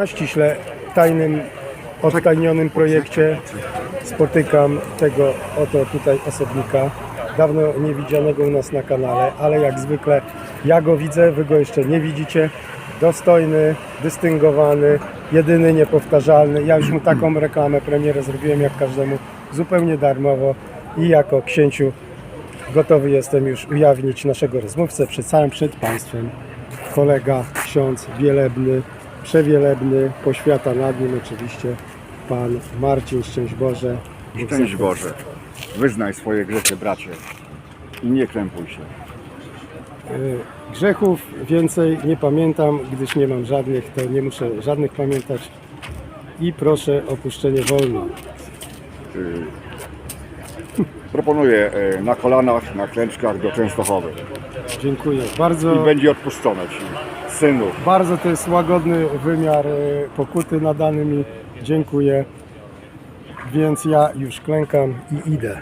na ściśle tajnym, odtajnionym projekcie spotykam tego oto tutaj osobnika, dawno niewidzianego u nas na kanale, ale jak zwykle ja go widzę, wy go jeszcze nie widzicie. Dostojny, dystyngowany, jedyny, niepowtarzalny. Ja już mu taką reklamę, premierę zrobiłem jak każdemu, zupełnie darmowo i jako księciu gotowy jestem już ujawnić naszego rozmówcę przed całym przed Państwem. Kolega, ksiądz wielebny, przewielebny, poświata nad nim oczywiście, Pan Marcin, szczęść Boże. Szczęść Boże. Wyznaj swoje grzechy, bracie. I nie krępuj się. Y, Grzechów więcej nie pamiętam, gdyż nie mam żadnych, to nie muszę żadnych pamiętać. I proszę o puszczenie wolno. Proponuję e, na kolanach, na klęczkach do Częstochowy. Dziękuję I bardzo. będzie odpuszczone Ci, synu. Bardzo to jest łagodny wymiar y, pokuty nadany mi. Dziękuję. Więc ja już klękam i idę.